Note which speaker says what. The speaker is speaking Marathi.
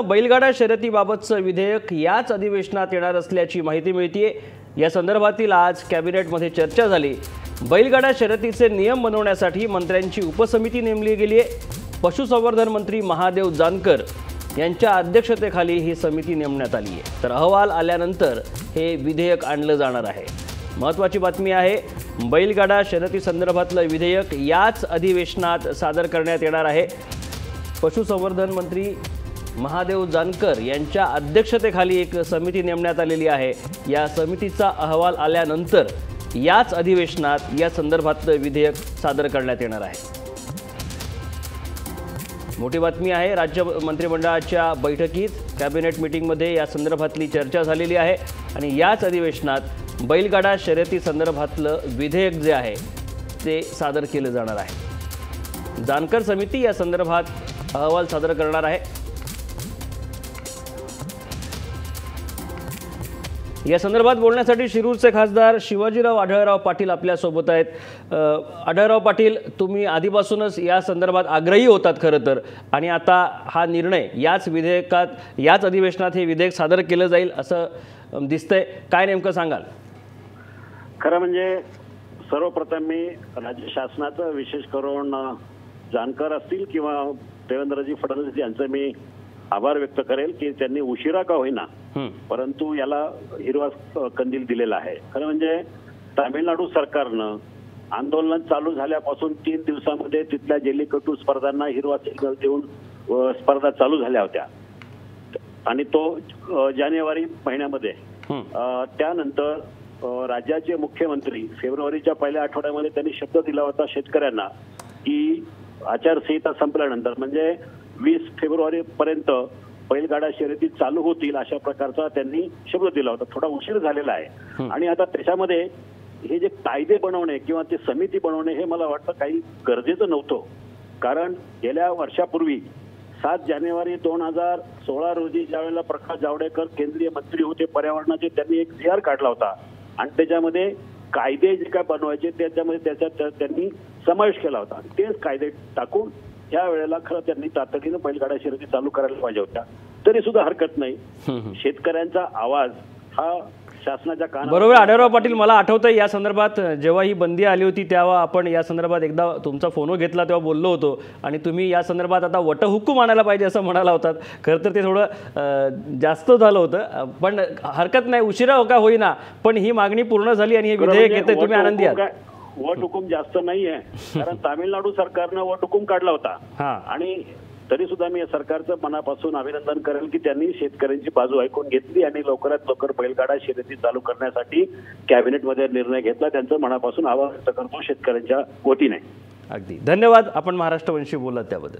Speaker 1: बैलगाडा शर्यतीबाबतचं विधेयक याच अधिवेशनात येणार असल्याची माहिती मिळतीये. या संदर्भातील आज कॅबिनेटमध्ये चर्चा झाली. बैलगाडा शर्यतीचे नियम बनवण्यासाठी मंत्र्यांची उपसमिती नेमली गेली आहे पशुसंवर्धन मंत्री महादेव जानकर यांच्या अध्यक्षतेखाली ही समिती नेमण्यात आली आहे तर अहवाल आल्यानंतर हे विधेयक आणलं जाणार आहे. महत्त्वाची बातमी आहे बैलगाडा शर्यती संदर्भातलं विधेयक याच अधिवेशनात सादर करण्यात येणार आहे. पशुसंवर्धन मंत्री महादेव जानकर यांच्या अध्यक्षतेखाली एक समिती नेमण्यात आलेली आहे. या समितीचा अहवाल आल्यानंतर याच अधिवेशनात या संदर्भातलं विधेयक सादर करण्यात येणार आहे. मोठी बातमी आहे राज्य मंत्रिमंडळाच्या बैठकीत कॅबिनेट मिटिंगमध्ये या संदर्भातली चर्चा झालेली आहे आणि याच अधिवेशनात बैलगाडा शर्यती संदर्भातलं विधेयक जे आहे ते सादर केलं जाणार आहे. जानकर समिती या संदर्भात अहवाल सादर करणार आहे. या संदर्भात बोलण्यासाठी शिरूरचे खासदार शिवाजीराव आढळराव पाटील आपल्यासोबत आहेत. आढळराव पाटील तुम्ही आधीपासूनच या संदर्भात आग्रही होतात खरं तर. आणि आता हा निर्णय याच विधेयकात याच अधिवेशनात हे विधेयक सादर केलं जाईल असं दिसतंय. काय नेमकं सांगाल?
Speaker 2: खरं म्हणजे सर्वप्रथम मी राज्य शासनाचं विशेष करून जाणकार जानकर असतील किंवा देवेंद्रजी फडणवीस यांचं मी आभार व्यक्त करेल की त्यांनी उशिरा का होईना परंतु याला हिरवा कंदील दिलेला आहे. खरं म्हणजे तामिळनाडू सरकारनं आंदोलन चालू झाल्यापासून तीन दिवसामध्ये तिथल्या जेलीकटू स्पर्धांना हिरवा सिग्नल देऊन स्पर्धा चालू झाल्या होत्या. आणि तो जानेवारी महिन्यामध्ये त्यानंतर राज्याचे मुख्यमंत्री फेब्रुवारीच्या पहिल्या आठवड्यामध्ये त्यांनी शब्द दिला होता शेतकऱ्यांना की आचारसंहिता संपल्यानंतर. म्हणजे वीस फेब्रुवारी पर्यंत बैलगाडा शर्यती चालू होतील अशा प्रकारचा त्यांनी शब्द दिला होता. थोडा उशीर झालेला आहे. आणि आता त्याच्यामध्ये हे जे कायदे बनवणे किंवा ते समिती बनवणे हे मला वाटतं काही गरजेचं नव्हतं. कारण गेल्या वर्षापूर्वी सात जानेवारी दोन हजार सोळा रोजी ज्यावेळेला प्रकाश जावडेकर केंद्रीय मंत्री होते पर्यावरणाचे त्यांनी एक जी आर काढला होता. आणि त्याच्यामध्ये कायदे जे काय बनवायचे त्याच्यामध्ये त्याच्यात त्या- त्यांनी समावेश केला होता. तेच कायदे टाकून या वेळेला खरं त्यांनी तातडीनं बैलगाडा शर्यती चालू करायला पाहिजे होत्या. तरी सुद्धा हरकत नाही. शेतकऱ्यांचा आवाज हा शासनाच्या कानावर
Speaker 1: बरोबर आढळराव पाटील मला आठवतंय या संदर्भात जेव्हा ही बंदी आली होती तेव्हा आपण या संदर्भात एकदा तुमचा फोन घेतला तेव्हा बोललो होतो. आणि तुम्ही या संदर्भात आता वटहुकूम आणायला पाहिजे असं म्हणाला होतात. खरं तर ते थोडं जास्त झालं होतं. पण हरकत नाही उशिरा हो का होईना. पण ही मागणी पूर्ण झाली आणि हे विधेयक
Speaker 2: म्हणजे
Speaker 1: येते तुम्ही
Speaker 2: वट
Speaker 1: आनंदी आहात.
Speaker 2: वट हुकूम जास्त नाहीये कारण तामिळनाडू सरकारनं वट हुकूम काढला होता. आणि तरी सुद्धा मी या सरकारचं मनापासून अभिनंदन करेल की त्यांनी शेतकऱ्यांची बाजू ऐकून घेतली आणि लवकरात लवकर बैलगाडा शर्यती चालू करण्यासाठी कॅबिनेटमध्ये निर्णय घेतला. त्यांचं मनापासून आभार व्यक्त करतो शेतकऱ्यांच्या वतीने.
Speaker 1: अगदी. धन्यवाद. आपण महाराष्ट्रवंशी बोलत त्याबद्दल.